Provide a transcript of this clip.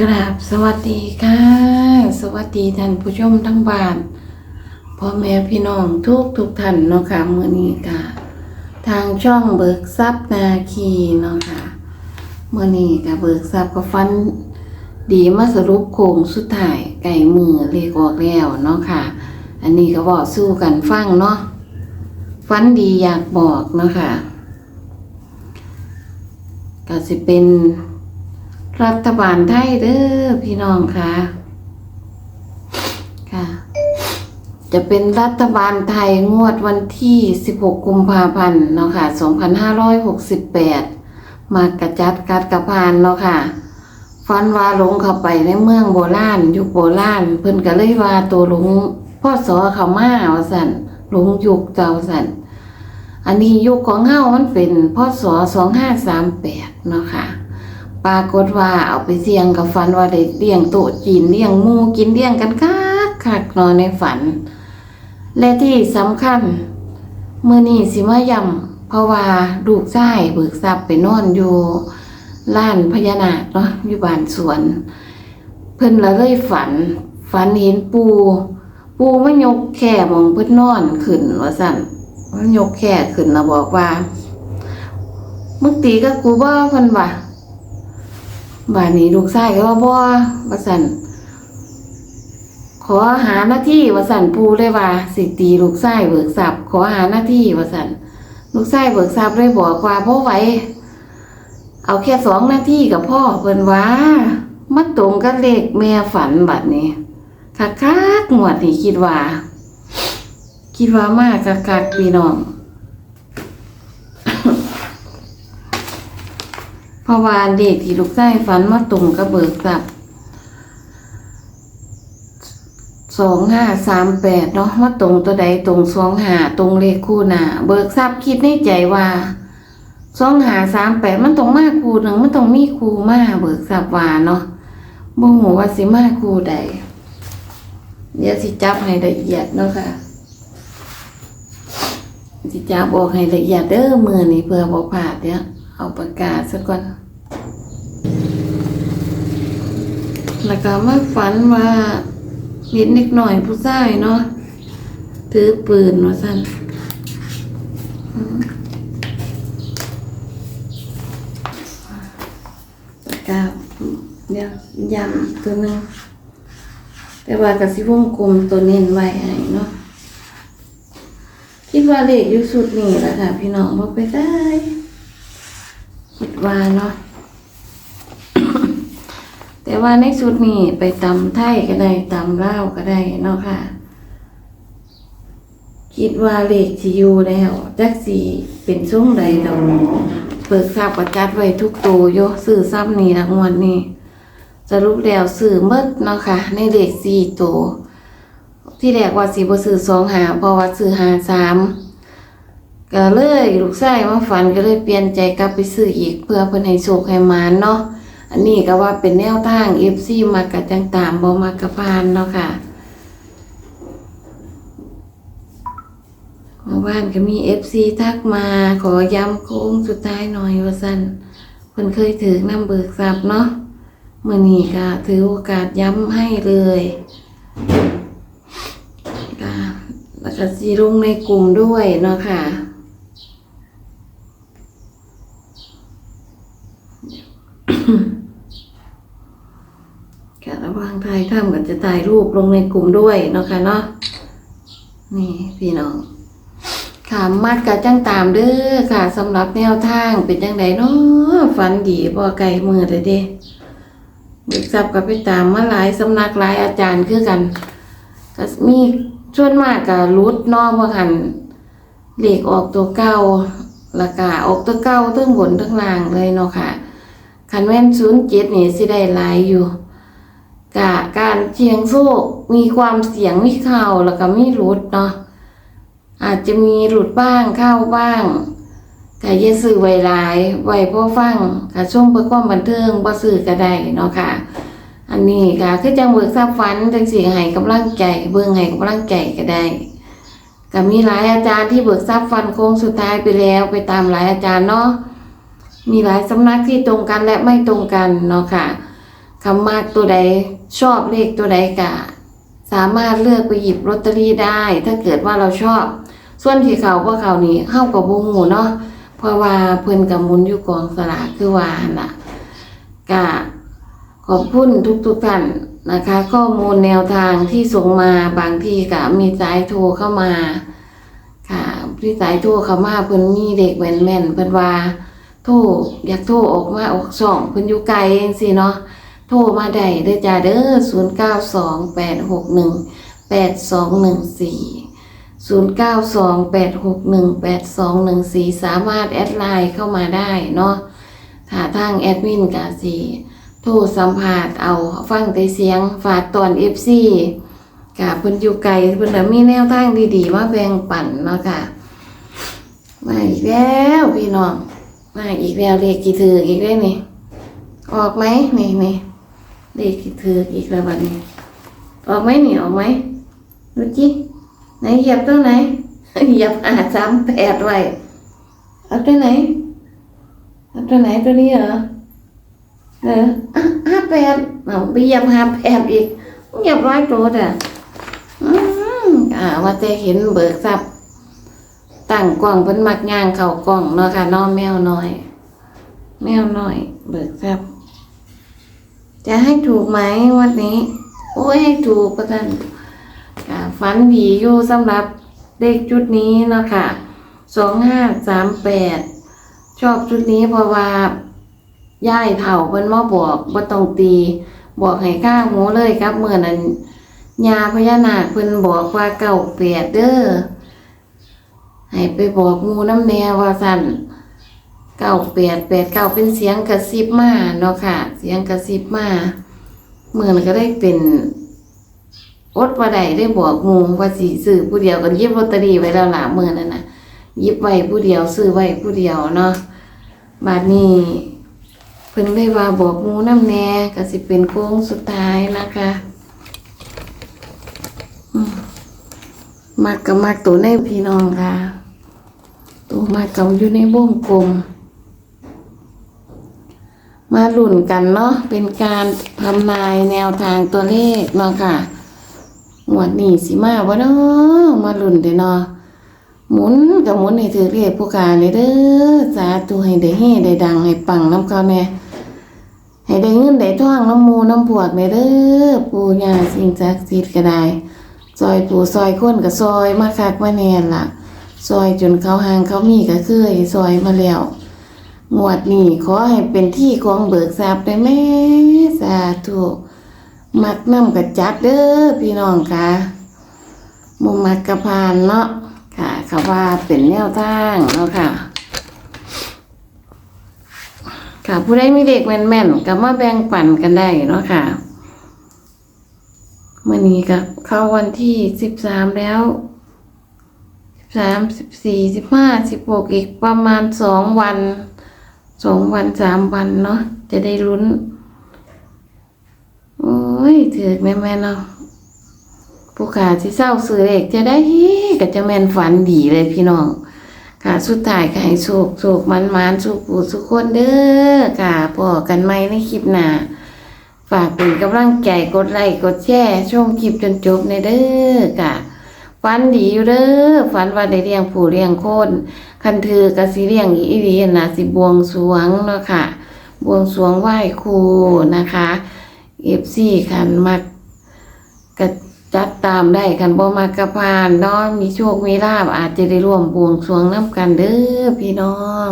กราบสวัสดีค่ะ สวัสดีท่านผู้ชมทั้งบ้านพ่อแม่พี่น้องทุกทุกท่านเนาะค่ะมื้อนี้ก็ทางช่องเบิกทรัพย์นาคีเนาะค่ะมื้อนี้ก็เบิกทรัพย์ก็ฟัน ดีมาสรุปโครงสุดท้ายไก่มือเลขออกแล้วเนาะค่ะ อันนี้ก็บอกสู้กันฟังเนาะฟันดีอยากบอกเนาะค่ะก็สิเป็น รัฐบาลไทยเด้อพี่น้องค่ะค่ะ จะเป็นรัฐบาลไทยงวดวันที่ 16 กุมภาพันธ์เนาะค่ะ 2568 มากระจัดกัดกระพานเนาะค่ะฟันว่าหลงเข้าไปในเมืองโบราณยุคโบราณเพิ่นก็เลยว่าตัวหลงพ่อสอเขามาว่าสันหลงยุคเจ้าสันอันนี้ยุคของเฮามันเป็นพศ2538เนาะค่ะ ปรากฏว่าเอาไปเสี่ยงกับฝันว่าได้เลี้ยงโต๊ะจีนเลี้ยงหมูกินเลี้ยงกันคักคักนอนในฝัน และที่สำคัญเมื้อนี้สิมาย้ำเพราะว่าลูกชายเบิกทรัพย์ไปนอนอยู่ล้านพญานาคเนาะอยู่บ้านสวน เพิ่นละเลยฝัน ฝันเห็นปู ปูมายกแค่มองเพิ่นนอนขึ้นว่าสั่นมันยกแค่ขึ้นนะบอกว่ามึงตีกับกูบ่เพิ่นว่า บ้านนี้ลูกชายก็ว่าบ่ว่าซั่นขอหาหน้าที่ว่าซั่นปูเลยว่า สิตีลูกชายเบิกทรัพย์ขอหาหน้าที่ว่าซั่นลูกชายเบิกทรัพย์เลยบอกว่าพ่อไหวเอาแค่สองหน้าที่กับพ่อเพิ่นว่ามันตรงกับเลขแม่ฝันบัดนี้คักๆหมวดนี่คิดว่า คิดว่ามากกักกักๆพี่น้อง เพ ราะว่าเด็กที่ลูกชายฝันมาตรงกับเบิกทรัพย์สองห้าสามแปดเนาะมาตรงตัวใดตรงสองหาตรงเลขคู่หน้าเบิกทรัพย์คิดในใจว่าสองหาสามแปดมันต้องมากคู่หนึ่งมันต้องมีคู่มาเบิกทรัพย์ว่าเนาะบ่หูว่าสิมาคู่ใดเดี๋ยวสิจับให้ละเอียดเนาะค่ะสิจะบอกให้ละเอียดเด้อมือนี่เพื่อบอกผาดเดี๋ยเอาปากกาสักก่อน แล้วก็มาฝันว่าเห็นเด็กหน่อยผู้ชายเนาะถือปืนว่าสั่นอืมปากาเดี๋ยวยำตัวนึงแต่ว่ากับสิวงกลมตัวเน้นไว้ให้เนาะคิดว่าเลขยู่สุดนี่แหละค่ะ พี่น้องบอกไปได้คิดว่าเนาะ แต่ว่าในสุดนี้ไปตำไทยก็ได้ตำลาก็ได้เนาะค่ะ คิดว่าเลขที่อยู่แล้วจักสีเป็นช่วงใดดอกเปิดทราบประจัดไว้ทุกตัวโยสื่อซ้ำนี่ละงวดนี้สรุปแล้วสื่อเมื่อเนาะค่ะ ในเลขสี่ตัวที่แรกว่าสีบซื้อสองหาพราะว่าซื้อหาสามก็เลยลูกชายมาฝันก็เลยเปลี่ยนใจกลับไปซื้ออีกเพื่อเพิ่นให้โชคให้หมานเนาะ อันนี้ก็ว่าเป็นแนวทาง FC มากระจังตามบ่มากะพานเนาะค่ะเมื่อวานก็มี FC ทักมาขอย้ำโค้งสุดท้ายหน่อยว่าซั่นเพิ่นเคยถือนำเบิกทรัพย์เนาะมื้อนี้ก็ถือโอกาสย้ำให้เลยแล้วก็สีลงในกลุ่มด้วยเนาะค่ะค่ะ ระหว่างถ่ายทำก็จะถ่ายรูปลงในกลุ่มด้วยเนาะค่ะเนาะนี่พี่น้องค่ะมัดกับจังตามเด้อค่ะสำหรับแนวทางเป็นจังไดเนาะฝันดีบ่ไกลมือเลยเด้เด็กซับกับไปตามมาหลายสำนักหลายอาจารย์คือกันก็มีส่วนมากก็รุดนอกว่าหันเลขออกตัวเก้าล้วก็ออกตัวเก้าทั้งบนทั้งล่างเลยเนาะค่ะคันแม่นศูนย์เจ็ดนี่สิได้หลายอยู่ กะการเชียงโชคมีความเสี่ยงมีเข้าแล้วก็มีรุดเนาะอาจจะมีหลุดบ้างเข้าบ้างก็อย่าซื้อไวหลายไว้พอฟังก็ชมเพื่อความบันเทิงบ่ซื้อก็ได้เนาะค่ะ อันนี้ก็คือจังเบิกทราบฟันจังสีให้กำลังใจเบิ่งให้กำลังใจก็ได้ก็มีหลายอาจารย์ที่เบิกทราบฟันโค้งสุดท้ายไปแล้วไปตามหลายอาจารย์เนาะมีหลายสำนักที่ตรงกันและไม่ตรงกันเนาะค่ะคำมากตัวใด ชอบเลขตัวใดกะสามารถเลือกไปหยิบลอตเตอรี่ได้ ถ้าเกิดว่าเราชอบ ส่วนที่เขาว่าเขานี่เข้ากับวงหูเนาะเพราะว่าเพิ่นกับมุนอยู่กองสลากคือว่าน่ะกะขอบคุณทุกๆท่านนะคะ ข้อมูลแนวทางที่ส่งมาบางที่ก็มีสายโทรเข้ามาค่ะพี่สายโทรเข้ามาเพิ่นมีเด็กแม่นเพิ่นว่าโทรอยากโทรออกมาออกช่องเพิ่นอยู่ไกลเองสิเนาะ โทรมาได้เด้อจ้าเด้อ0928618214 0928618214สามารถแอดไลน์เข้ามาได้เนาะถ้าทางแอดมินก็สิโทรสัมภาษณ์เอาฟังแต่เสียงฝากตอน FC กะเพิ่นอยู่ไกลเพิ่นมีแนวทางดีๆมาแบ่งปันเนาะค่ะมาอีกแล้วพี่น้องมาอีกแล้วเลขกี่ถืออีกได้นี่ออกไหมนี่นี่ เลขกี่ถืออีกแล้วบัดนี้ ออกไหมหนี่ออกไหมดูจิไหนเหยียบตรงไหนเหยียบอาสามแปดไว้เอาตัวไหนเอาตัวไหนตัวนี้เหรอเอออะห้าแปดเอาไปเหยียบห้าแปดอีกเหยียบร้อยตัวอะอืมอ่าว่าแต่เห็นเบิกทรัพย์ตั้งกล้องเพิ่นมักย่างเข้ากล้องเนาะค่ะเน้องแมวน้อย แมวน้อย เบิกทรัพย์ จะให้ถูกไหมวันนี้ โอ้ยให้ถูกก็ท่านฝันดีอยู่สำหรับเลขชุดนี้เนาะค่ะสองห้าสามแปดชอบชุดนี้เพราะว่าย่ายเถ่าเพิ่นมาบอกว่ต้องตีบอกให้ข้างหูเลยครับเมื่อนั้นยาพญานาคเพิ่นบอกว่าเก่าแปดเด้อให้ไปบอกหมูน้ำแนวว่าสั่น เก้าแปดแปดเก้าเป็นเสียงกระซิบมาเนาะค่ะ เสียงกระซิบมาเหมือนก็ได้เป็นอดว่าใดได้บอกหมูว่าสีซื้อผู้เดียวกันยิบลอตเตอรี่ไว้แล้วหล่ะเมื่อนั้นนะยิบไว้ผู้เดียวซื้อไว้ผู้เดียวเนาะบาดนี้เพิ่นได้ว่าบอกหมูน้ำแน่ก็สิเป็นโค้งสุดท้ายนะคะมักกับมักตัวในพี่น้องค่ะ ตัวมาเก่าอยู่ในวงกลม มาหลุ่นกันเนาะเป็นการทำนายแนวทางตัวเลขเนาะค่ะหมวดนี้สิมาวะเนาะมาหลุ่นเด้อเนาะหมุนกับหมุนให้ถือเลขผู้การเลยเด้อสาธุให้ได้เฮได้ดังให้ปังน้ำเขาแน่ให้ได้เงินได้ทองน้ำมูน้ำพวกเนี่ยเด้อปู่ย่าสิ่งศักดิ์สิทธิ์ก็ได้ซอยปูซอยคนก็ซอยมาคักมาแน่ล่ะซอยจนเขาหางเขามีก็เคยซอยมาแล้ว งวดนี้ขอให้เป็นที่ของเบิกทรัพย์ได้แม่สาธุมักน้ำกับจัดเด้อพี่น้องค่ะมุมักกะพานเนาะค่ะเขาว่าเป็นแนวทางเนาะค่ะ ค่ะผู้ใดมีเด็กแม่นๆก็มาแบ่งปันกันได้เนาะค่ะมื่อนี้ก็เข้าวันที่สิบสามแล้วสามสิบสี่สิบห้าสิบหกอีกประมาณสองวัน สองวันสามวันเนาะจะได้ลุ้น โอ้ยถือแม่แม่เนาะผู้ขาที่เศร้าสื่อเด็กจะได้ก็จะแม่นฝันดีเลยพี่น้องค่ะสุดท้ายค่ะให้โชคโชคมันมันสุขปูสุขคนเด้อค่ะพอกันไหมในคลิปหน้าฝากเป็นกำลังใจกดไลค์กดแชร์ชมคลิปจนจบในเด้อค่ะ ฝันดีอยู่เด้อฝันว่าได้เลี้ยงผู้เลี้ยงคนคันถือกะสิเลี้ยงอีหลีนะสิบวงสวงเนาะค่ะ บวงสวงไหว้ครูนะคะเอฟซีคันมักกะจัดตามได้คันบ่มากกะพานเนาะมีโชคมีลาบอาจจะได้ร่วมบวงสวงน้ำกันเด้อพี่น้อง